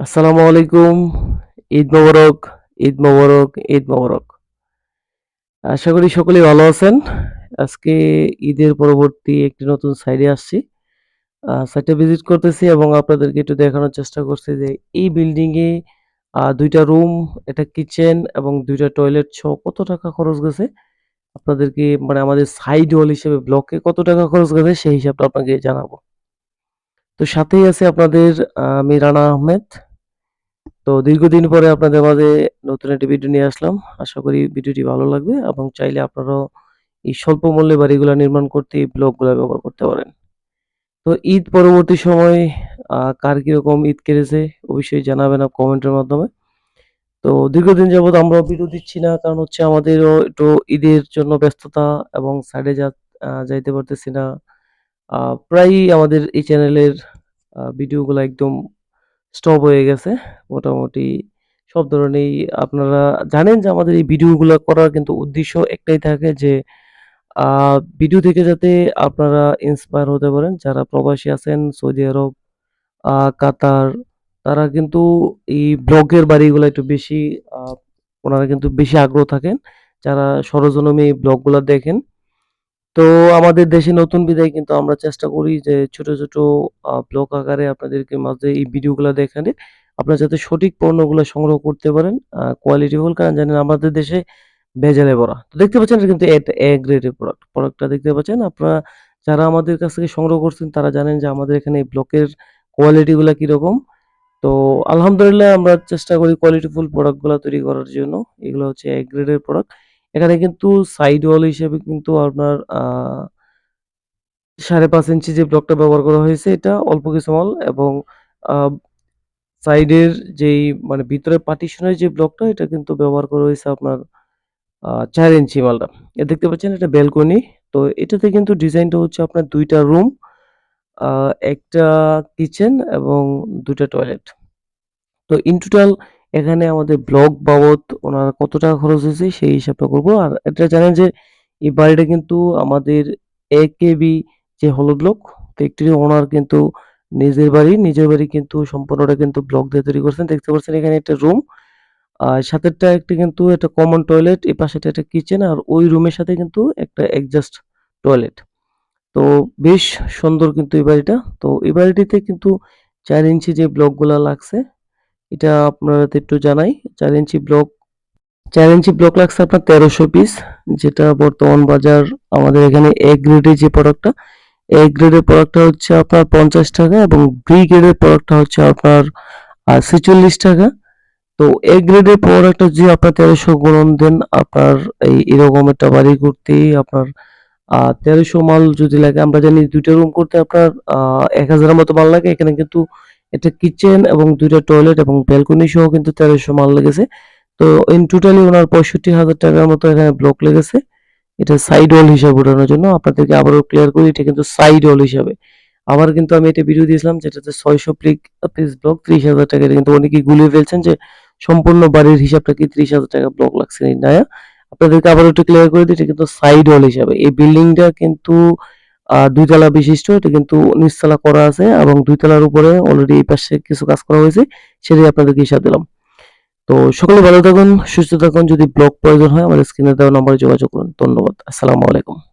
আসসালামু আলাইকুম। ঈদ মোবারক, ঈদ মোবারক, ঈদ মোবারক। আশা করি সকলেই ভালো আছেন। আজকে ঈদের পরবর্তী একটি নতুন সাইডে আসছি। সাইটটা ভিজিট করতেছি এবং আপনাদেরকে একটু দেখানোর চেষ্টা করছি যে এই বিল্ডিং এ আ ২ টা রুম, একটা কিচেন এবং দুইটা টয়লেট সহ কত টাকা খরচ গেছে। আপনাদেরকে মানে আমাদের সাইড ওয়াল হিসেবে ব্লকে কত টাকা খরচ গেছে সেই হিসাবটা আপনাকে জানাব। তো সাথেই আছে আপনাদের আমি রানা আহমেদ। তো দীর্ঘদিন পরে আপনাদের মাঝে নতুন একটি ভিডিও নিয়ে আসলাম। আশা করি ভিডিওটি ভালো লাগবে এবং চাইলে আপনারাও এই স্বল্প মূল্যে বাড়িগুলা নির্মাণ করতে, এই ব্লকগুলা ব্যবহার করতে পারেন। তো ঈদ পরবর্তী সময় কার কীরকম ঈদ কেটেছে অবশ্যই জানাবেন কমেন্টের মাধ্যমে। তো দীর্ঘদিন যাবৎ আমরাও ভিডিও দিচ্ছি না। কারণ হচ্ছে আমাদেরও একটু ঈদের জন্য ব্যস্ততা এবং সাইডে যা যাইতে পারতেছি না। প্রায়ই আমাদের এই চ্যানেলের ভিডিওগুলা একদম স্টপ হয়ে গেছে। মোটামুটি সব ধরনেরই আপনারা জানেন যে আমাদের এই ভিডিওগুলা করার কিন্তু উদ্দেশ্য একটাই থাকে যে ভিডিও থেকে যাতে আপনারা ইন্সপায়ার হতে পারেন। যারা প্রবাসী আছেন সৌদি আরব, কাতার তারা কিন্তু এই ব্লগের বাড়িগুলা একটু বেশি আ উনারা কিন্তু বেশি আগ্রহ থাকেন। যারা সরেজমিনে এই ব্লগগুলা দেখেন। তো আমাদের দেশে নতুন বিদায় কিন্তু আমরা চেষ্টা করি যে ছোট, ছোট ব্লক আকারে আপনাদেরকে মাঝে এই ভিডিওগুলা দেখালে আপনারা যাতে সঠিক পণ্যগুলা সংগ্রহ করতে পারেন। কোয়ালিটি কোয়ালিটিফুল কারণ জানেন আমাদের দেশে ভেজালে ভরা। তো দেখতে পাচ্ছেন কিন্তু এ গ্রেডের প্রোডাক্ট। প্রোডাক্টটা দেখতে পাচ্ছেন। আপনারা যারা আমাদের কাছ থেকে সংগ্রহ করছেন তারা জানেন যে আমাদের এখানে এই ব্লকের কোয়ালিটিগুলা কীরকম। তো আলহামদুলিল্লাহ আমরা চেষ্টা করি কোয়ালিটিফুল প্রোডাক্টগুলা তৈরি করার জন্য। এগুলো হচ্ছে এ গ্রেডের প্রোডাক্ট। এখানে কিন্তু সাইড ওয়াল হিসেবে কিন্তু আপনার সাড়ে পাঁচ ইঞ্চি যে ব্লকটা ব্যবহার করা হয়েছে এটা অল্প কিছু মাল এবং সাইডের যেই মানে ভিতরের পার্টিশনের যে ব্লকটা এটা কিন্তু ব্যবহার করা হয়েছে আপনার ৪ ইঞ্চি মালটা। এ দেখতে পাচ্ছেন এটা ব্যালকনি। তো এটাতে কিন্তু ডিজাইনটা হচ্ছে আপনার দুইটা রুম, ১ কিচেন এবং ২ টা টয়লেট। তো ইন টোটাল এখানে আমাদের ব্লক বাবদ উনার কত টাকা খরচ হয়েছে সেই হিসাবটা করব। আর এটা জানেন যে এই বাড়িটা কিন্তু আমাদের এ একেবি যে হলো ব্লক ফ্যাক্টরি ওনার কিন্তু নিজের বাড়ি। নিজের বাড়ি কিন্তু সম্পূর্ণটা কিন্তু ব্লক দিয়ে তৈরি করছেন। দেখতে পাচ্ছেন এখানে একটা রুম। আর সাথেরটা একটা কিন্তু একটা কমন টয়লেট, এই পাশেরটা একটা কিচেন আর ওই রুমের সাথে কিন্তু একটা এক্সজাস্ট টয়লেট। তো বেশ সুন্দর কিন্তু এই বাড়িটা। তো এই বাড়িটিতে কিন্তু চার ইঞ্চি যে ব্লকগুলা লাগছে এটা আপনাদের একটু জানাই। ৪ ইঞ্চি ব্লক ৪ ইঞ্চি ব্লক লাগছে আপনার তেরোশো পিস। যেটা বর্তমান বাজার আমাদের এখানে এ গ্রেডের যে প্রোডাক্টটা, এ গ্রেডের প্রোডাক্টটা হচ্ছে আপনার ৳৫০ এবং বি গ্রেডের প্রোডাক্টটা হচ্ছে আপনার আ ৳৪৬ তো এ গ্রেডের প্রোডাক্টটা যদি আপনার তেরোশো গুণন দেন আপনার এই এরকম একটা বাড়ি করতেই আপনার ১৩০০ মাল যদি লাগে আমরা জানি ২ টা রুম করতে আপনার এক হাজারের মতো মাল লাগে। এখানে কিন্তু একটা কিচেন এবং দুইটা টয়লেট এবং ব্যালকনি সহ কিন্তু তেরোশো মাল লেগেছে। তো ইন টোটালি ওনার পঁয়ষট্টি হাজার টাকার মতো এখানে ব্লক লেগেছে। এটা সাইড ওয়াল হিসাবে উঠানোর জন্য। আপনাদেরকে আবারও ক্লিয়ার করি এটা কিন্তু সাইড ওয়াল হিসাবে। আবার কিন্তু আমি এটা ভিডিও দিয়েছিলাম যেটাতে ৬০০ প্লিক পিস ব্লক ৳৩০,০০০ এটা কিন্তু অনেকেই গুলিয়ে ফেলছেন যে সম্পূর্ণ বাড়ির হিসাবটা কি ৳৩০,০০০ ব্লক লাগছে না। আপনাদেরকে আবারও একটু ক্লিয়ার করে দিই এটা কিন্তু সাইড ওয়াল হিসাবে। এই বিল্ডিংটা কিন্তু আ ২ তলা বিশিষ্ট। এটা কিন্তু নিচতলা করা আছে এবং দুই তলার উপরে অলরেডি এই পাশে কিছু কাজ করা হয়েছে। সেটাই আপনাদেরকে হিসাব দিলাম। তো সকলে ভালো থাকুন, সুস্থ থাকুন। যদি ব্লগ প্রয়োজন হয় আমার স্ক্রিনে দেওয়া নম্বরে যোগাযোগ করুন। ধন্যবাদ। আসসালামু আলাইকুম।